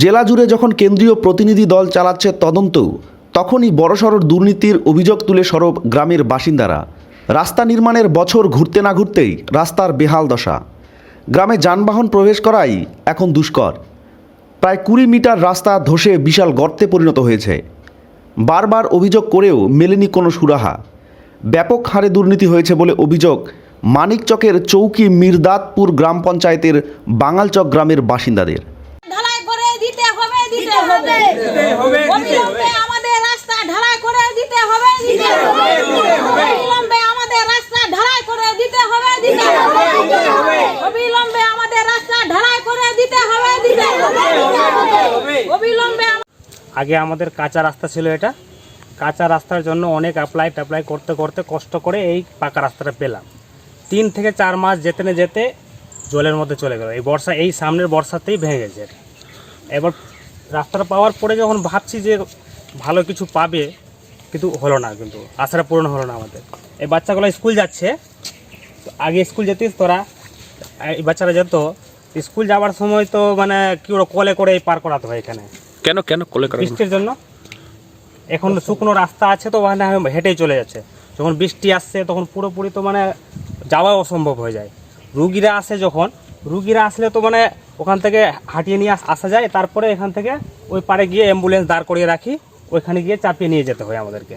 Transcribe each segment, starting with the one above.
জেলা জুড়ে যখন কেন্দ্রীয় প্রতিনিধি দল চালাচ্ছে তদন্ত, তখনই বড়সড় দুর্নীতির অভিযোগ তুলে সরব গ্রামের বাসিন্দারা। রাস্তা নির্মাণের বছর ঘুরতে না ঘুরতেই রাস্তার বেহাল দশা। গ্রামে যানবাহন প্রবেশ করাই এখন দুষ্কর। প্রায় কুড়ি মিটার রাস্তা ধসে বিশাল গর্তে পরিণত হয়েছে। বারবার অভিযোগ করেও মেলেনি কোনো সুরাহা। ব্যাপক হারে দুর্নীতি হয়েছে বলে অভিযোগ মানিকচকের চৌকি মির্দাতপুর গ্রাম পঞ্চায়েতের বাঙালচক গ্রামের বাসিন্দাদের ঢালাই করে দিতে হবে দিতে হবে। অবিলম্বে আমাদের রাস্তা ঢালাই করে দিতে হবে দিতে হবে অবিলম্বে আমাদের রাস্তা ঢালাই করে দিতে হবে দিতে হবে। অবিলম্বে আমাদের রাস্তা ঢালাই করে দিতে হবে দিতে হবে। অবিলম্বে আগে আমাদের কাঁচা রাস্তা ছিল এটা। কাঁচা রাস্তার জন্য অনেক অ্যাপ্লাই ট্যাপ্লাই করতে করতে কষ্ট করে এই পাকা রাস্তাটা পেলাম। তিন থেকে চার মাস যেতে না যেতে জলের মধ্যে চলে গেল। এই বর্ষা এই সামনের বর্ষাতেই ভেঙে গেছে। এবার রাস্তাটা পাওয়ার পরে যখন ভাবছি যে ভালো কিছু পাবে কিন্তু হলো না কিন্তু আশাটা পূরণ হলো না আমাদের। এই বাচ্চাগুলো স্কুল যাচ্ছে তো আগে স্কুল যেতিস তোরা এই বাচ্চারা যেত স্কুল যাওয়ার সময় তো মানে কি ওরা কলে করে পার করাতে হয় এখানে। কেন কেন কলে করা বৃষ্টির জন্য। এখন শুকনো রাস্তা আছে তো ওখানে হেঁটেই চলে যাচ্ছে। যখন বৃষ্টি আসছে তখন পুরোপুরি তো মানে যাওয়া অসম্ভব হয়ে যায়। রুগীরা আসে যখন রুগীরা আসলে তো মানে ওখান থেকে হাঁটিয়ে নিয়ে আসা যায়। তারপরে এখান থেকে ওই পারে গিয়ে অ্যাম্বুলেন্স দাঁড় করিয়ে রাখি। ওইখানে গিয়ে চাপিয়ে নিয়ে যেতে হয় আমাদেরকে।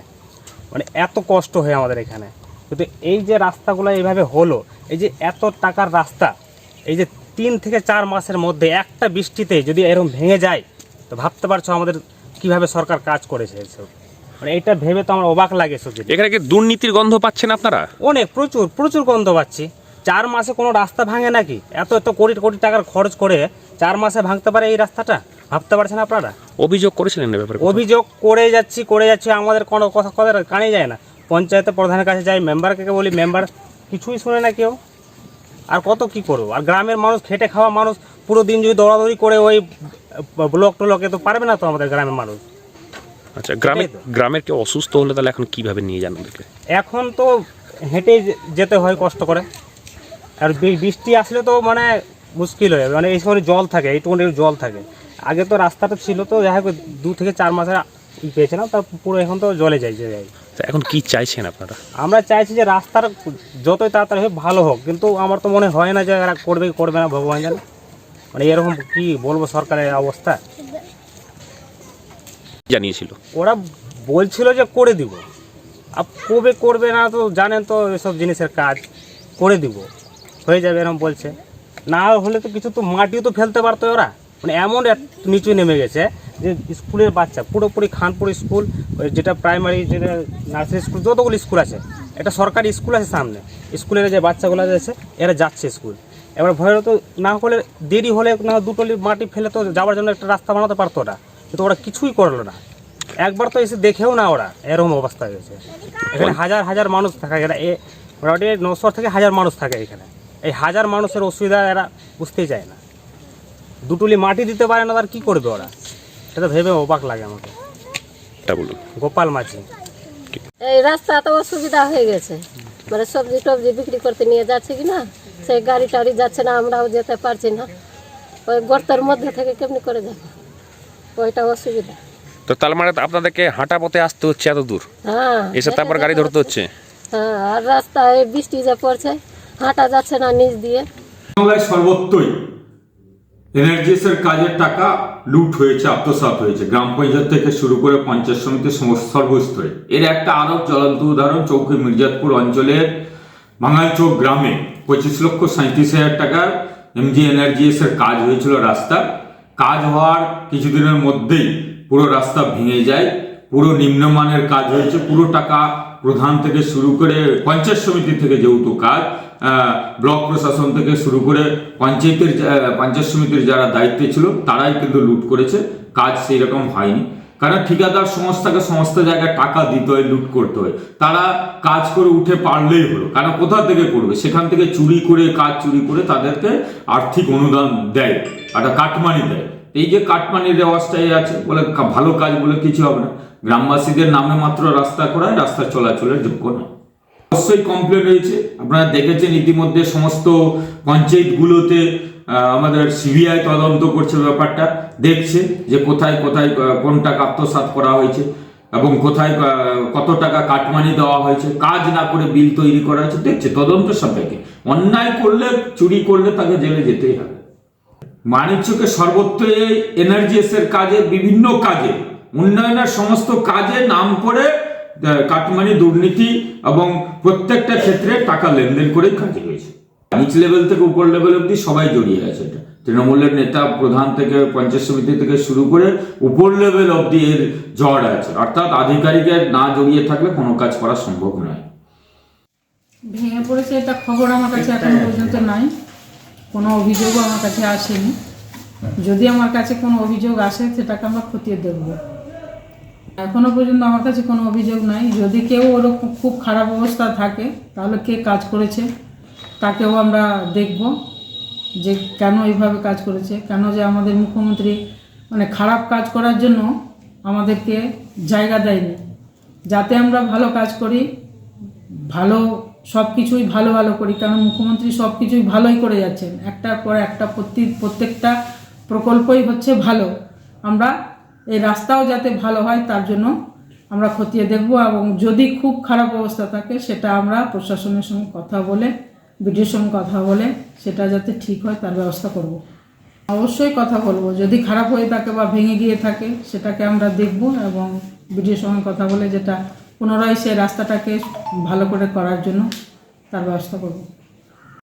মানে এত কষ্ট হয় আমাদের এখানে। কিন্তু এই যে রাস্তাগুলো এইভাবে হলো এই যে এত টাকার রাস্তা এই যে তিন থেকে চার মাসের মধ্যে একটা বৃষ্টিতে যদি এরকম ভেঙে যায় তো ভাবতে পারছ আমাদের কীভাবে সরকার কাজ করেছে এসব? মানে এটা ভেবে তো আমার অবাক লাগে সত্যি। এখানে কি দুর্নীতির গন্ধ পাচ্ছেন আপনারা? অনেক প্রচুর প্রচুর গন্ধ পাচ্ছি। চার মাসে কোনো রাস্তা ভাঙে নাকি? এত এত কোটি কোটি টাকার খরচ করে চার মাসে ভাঙতে পারে এই রাস্তাটা? ভাবতে পারছেন আপনারা? অভিযোগ করেছিলেন এই ব্যাপারে? অভিযোগ করে যাচ্ছি করে যাচ্ছি আমাদের কোনো কথা কথা কানে যায় না। পঞ্চায়েতের প্রধানের কাছে যাই মেম্বারকে বলি মেম্বার কিছুই শুনে না কেউ। আর কত কি করব? আর গ্রামের মানুষ খেটে খাওয়া মানুষ পুরো দিন যদি দৌড়াদৌড়ি করে ওই ব্লক টলকে তো পারবে না তো আমাদের গ্রামের মানুষ। আচ্ছা গ্রামের গ্রামের কেউ অসুস্থ হলে তাহলে এখন কীভাবে নিয়ে যান ওদেরকে? এখন তো হেঁটে যেতে হয় কষ্ট করে। আর বৃষ্টি আসলে তো মানে মুশকিল হয়ে যাবে। মানে এই সময় জল থাকে এইটুকু জল থাকে। আগে তো রাস্তাটা ছিল তো যাই হোক দু থেকে চার মাসের ই পেয়েছিলাম তার পুরো এখন তো জলে যাইছে যাই এখন কি চাইছেন আপনারা? আমরা চাইছি যে রাস্তার যতই তাড়াতাড়ি হোক ভালো হোক কিন্তু আমার তো মনে হয় না যে এরা করবে করবে না ভগবান জানে। মানে এরকম কি বলব সরকারের অবস্থা? জানিয়েছিল। ওরা বলছিল যে করে দিব। আর কবে করবে না তো জানেন তো এসব জিনিসের কাজ। করে দিব। হয়ে যাবে এরকম বলছে। না হলে তো কিছু তো মাটিও তো ফেলতে পারতো ওরা। মানে এমন নিচু নেমে গেছে যে স্কুলের বাচ্চা, পুরোপুরি খানপুর স্কুল যেটা প্রাইমারি যেটা নার্সারি স্কুল যতগুলো স্কুল আছে, একটা সরকারি স্কুল আছে সামনে। স্কুলের যে বাচ্চাগুলো আছে, এরা যাচ্ছে স্কুল। এবার ভয় তো, না হলে দেরি হলে না দুটলি মাটি ফেলে তো যাওয়ার জন্য একটা রাস্তা বানাতে পারতো ওরা। কিন্তু ওরা কিছুই করল না। একবার তো এসে দেখেও না ওরা এরকম অবস্থা হয়েছে। এখানে হাজার হাজার মানুষ থাকে এরা এ মোটামুটি নশো থেকে হাজার মানুষ থাকে এখানে। এই হাজার মানুষের অসুবিধা এরা বুঝতেই চায় না। দুটুলি মাটি দিতে পারে না তার কি করবে ওরা? সেটা ভেবে অবাক লাগে আমাকে। বলুন। গোপাল মাঝি। এই রাস্তা তো অসুবিধা হয়ে গেছে। মানে সবজি টবজি বিক্রি করতে নিয়ে যাচ্ছে কি না? সেই গাড়ি টাড়ি যাচ্ছে না আমরাও যেতে পারছি না। ওই গর্তের মধ্যে থেকে কেমনি করে যাব? ওইটা অসুবিধা। তো তার মানে আপনাদেরকে হাঁটা পথে আসতে হচ্ছে এত দূর? হ্যাঁ এসে তারপর গাড়ি ধরতে হচ্ছে? হ্যাঁ আর রাস্তায় বৃষ্টি যে পড়ছে হাঁটা যাচ্ছে না নিচ দিয়ে। বাংলায় সর্বত্রই এনার্জিসের কাজের টাকা লুট হয়েছে, আত্মসাৎ হয়েছে। গ্রাম পঞ্চায়েত থেকে শুরু করে পঞ্চায়েত সমিতির সর্বস্তরে। এর একটা আরও জ্বলন্ত উদাহরণ, চৌকি মির্জাতপুর অঞ্চলের বাঙালচৌক গ্রামে পঁচিশ লক্ষ সাঁত্রিশ হাজার টাকার এমজি এনার্জিএস এর কাজ হয়েছিল রাস্তা। কাজ হওয়ার কিছুদিনের মধ্যেই পুরো রাস্তা ভেঙে যায়, পুরো নিম্নমানের কাজ হয়েছে, পুরো টাকা প্রধান থেকে শুরু করে পঞ্চায়েত সমিতি থেকে যেহেতু কাজ ব্লক প্রশাসন থেকে শুরু করে পঞ্চায়েতের পঞ্চায়েত সমিতির যারা দায়িত্বে ছিল, তারাই কিন্তু লুট করেছে। কাজ সেই রকম হয়নি। কারণ ঠিকাদার সংস্থাকে সমস্ত জায়গায় টাকা দিতে হয়, লুট করতে হয়। তারা কাজ করে উঠে পারলেই হলো। কারণ কোথা থেকে করবে? সেখান থেকে চুরি করে, কাজ চুরি করে তাদেরকে আর্থিক অনুদান দেয়, একটা কাটমানি দেয়। এই যে কাটমানির রেওয়াজটাই আছে, বলে ভালো কাজ বলে কিছু হবে না। গ্রামবাসীদের নামে মাত্র রাস্তা করায় রাস্তা চলাচলের যোগ্য না। অবশ্যই কমপ্লেন রয়েছে। আপনারা দেখেছেন ইতিমধ্যে সমস্ত পঞ্চায়েতগুলোতে আমাদের সিবিআই তদন্ত করছে ব্যাপারটা। দেখছে যে কোথায় কোথায় কোন টাকা আত্মসাৎ করা হয়েছে এবং কোথায় কত টাকা কাটমানি দেওয়া হয়েছে। কাজ না করে বিল তৈরি করা হয়েছে। দেখছে তদন্ত সাপেক্ষে। অন্যায় করলে, চুরি করলে তাকে জেলে যেতেই হবে। মানিকচকে সর্বত্র এই এনার্জিএস এর কাজে, বিভিন্ন কাজে, উন্নয়নের সমস্ত কাজে নাম করে কাটমানি, দুর্নীতি এবং প্রত্যেকটা ক্ষেত্রে টাকা লেনদেন করেই কাজ হয়েছে নিচ লেভেল থেকে উপর লেভেল অব্দি সবাই জড়িয়ে আছে এটা। তৃণমূলের নেতা, প্রধান থেকে, পঞ্চায়েত সমিতি থেকে শুরু করে উপর লেভেল অব্দি এর জড় আছে। অর্থাৎ আধিকারিকের না জড়িয়ে থাকলে কোনো কাজ করা সম্ভব নয়। ভেঙে পড়েছে এটা খবর আমার কাছে এখন পর্যন্ত নাই। কোনো অভিযোগও আমার কাছে আসেনি। যদি আমার কাছে কোনো অভিযোগ আসে, সেটাকে আমরা খতিয়ে দেখব। এখনও পর্যন্ত আমার কাছে কোনো অভিযোগ নাই। যদি কেউ ওরকম খুব খারাপ অবস্থা থাকে, তাহলে কে কাজ করেছে, তাকেও আমরা দেখব যে কেন এইভাবে কাজ করেছে, কেন যে আমাদের মুখ্যমন্ত্রী মানে খারাপ কাজ করার জন্য আমাদেরকে জায়গা দেয়নি। যাতে আমরা ভালো কাজ করি, ভালো সব কিছুই ভালো ভালো করি কারণ মুখ্যমন্ত্রী সব কিছুই ভালোই করে যাচ্ছেন। একটার পর একটা প্রত্যেক প্রত্যেকটা প্রকল্পই হচ্ছে ভালো। আমরা এই রাস্তাও যাতে ভালো হয়, তার জন্য আমরা খতিয়ে দেখব এবং যদি খুব খারাপ অবস্থা থাকে, সেটা আমরা প্রশাসনের সঙ্গে কথা বলে বিডিওর সঙ্গে কথা বলে, সেটা যাতে ঠিক হয়, তার ব্যবস্থা করব। অবশ্যই কথা বলব। যদি খারাপ হয়ে থাকে বা ভেঙে গিয়ে থাকে, সেটাকে আমরা দেখব এবং বিডিওর সঙ্গে কথা বলে যেটা পুনরায় সেই রাস্তাটাকে ভালো করে করার জন্য তার ব্যবস্থা করব।